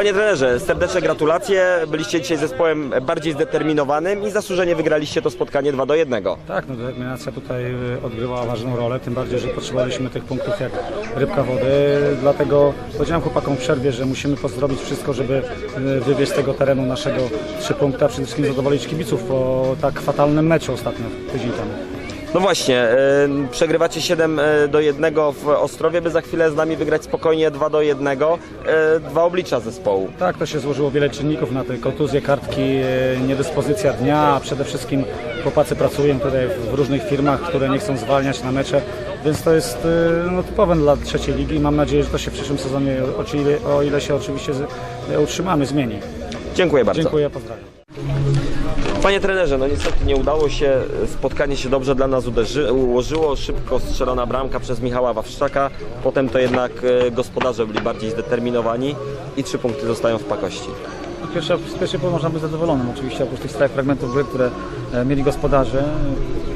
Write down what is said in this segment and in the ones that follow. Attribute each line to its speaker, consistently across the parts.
Speaker 1: Panie trenerze, serdeczne gratulacje. Byliście dzisiaj zespołem bardziej zdeterminowanym i zasłużenie wygraliście to spotkanie 2 do 1.
Speaker 2: Tak, no determinacja tutaj y, odgrywała ważną rolę, tym bardziej, że potrzebowaliśmy tych punktów jak rybka wody. Dlatego powiedziałem chłopakom w przerwie, że musimy zrobić wszystko, żeby y, wywieźć z tego terenu naszego trzy punkty, a przede wszystkim zadowolić kibiców po tak fatalnym meczu ostatnio, tydzień temu.
Speaker 1: No właśnie, e, przegrywacie 7 do 1 w Ostrowie, by za chwilę z nami wygrać spokojnie 2 do 1. E, Dwa oblicza zespołu.
Speaker 2: Tak, to się złożyło wiele czynników na te kontuzje, kartki, e, niedyspozycja dnia, a przede wszystkim chłopacy pracują tutaj w różnych firmach, które nie chcą zwalniać na mecze, więc to jest e, no, typowe dla trzeciej ligi i mam nadzieję, że to się w przyszłym sezonie, o ile, o ile się oczywiście z- e, utrzymamy, zmieni.
Speaker 1: Dziękuję bardzo.
Speaker 2: Dziękuję, pozdrawiam.
Speaker 1: Panie trenerze, no niestety nie udało się, spotkanie się dobrze dla nas uderzy, ułożyło, szybko strzelona bramka przez Michała Wawrzczaka, potem to jednak e, gospodarze byli bardziej zdeterminowani i trzy punkty zostają w pakości.
Speaker 2: Pierwsza, z pierwszej połowy można być zadowolonym oczywiście, oprócz tych stałych fragmentów gry, które e, mieli gospodarze.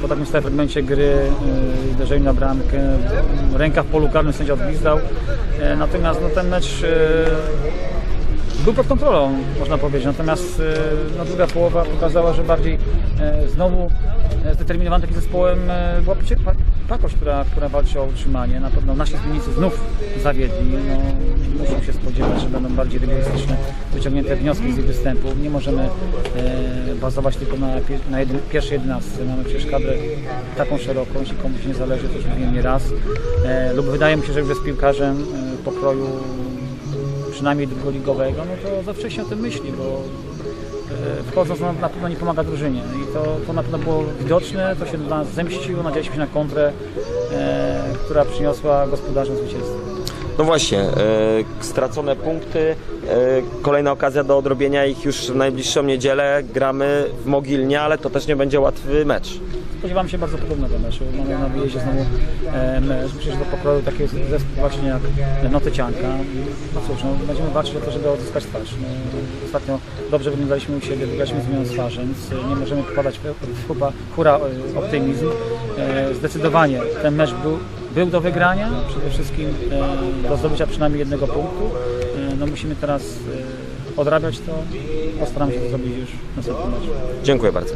Speaker 2: Po takim stałym fragmencie gry, e, uderzeniu na bramkę, ręka w polu karnym sędzia odgwizdał. E, Natomiast no, ten mecz e, był pod kontrolą, można powiedzieć. Natomiast e, no, druga połowa pokazała, że bardziej e, znowu e, zdeterminowanym takim zespołem e, była Picie- Pa- Pakość, która, która walczy o utrzymanie. Na pewno nasi zmiennicy znów zawiedli. No, muszą się spodziewać, że będą bardziej rygorystyczne wyciągnięte wnioski z ich występów. Nie możemy bazować tylko na, na pierwszej jedenastce. Mamy przecież kadrę taką szeroką, jeśli komuś nie zależy, to już mówiłem nie raz. Lub wydaje mi się, że już jest piłkarzem pokroju przynajmniej drugoligowego, no to za wcześnie o tym myśli, bo e, wchodząc na, na pewno nie pomaga drużynie i to, to na pewno było widoczne, to się dla nas zemściło, nadzieliśmy się na kontrę, e, która przyniosła gospodarzom zwycięstwo.
Speaker 1: No właśnie, e, stracone punkty, e, kolejna okazja do odrobienia ich już w najbliższą niedzielę. Gramy w Mogilnie, ale to też nie będzie łatwy mecz.
Speaker 2: Spodziewam się bardzo podobnego meczu. Mamy na wyjeździe znowu e, mecz. Myślę, że do pokroju taki jest zespół właśnie jak Notycianka. No cóż, no, będziemy walczyć o to, żeby odzyskać twarz. No, ostatnio dobrze wyglądaliśmy u siebie, wygraliśmy zmieniając twarz, więc e, nie możemy popadać w, w chyba hura e, optymizm. E, zdecydowanie ten mecz był, był do wygrania, przede wszystkim e, do zdobycia przynajmniej jednego punktu. E, no, musimy teraz e, odrabiać to. Postaramy się to zrobić już w następnym meczu.
Speaker 1: Dziękuję bardzo.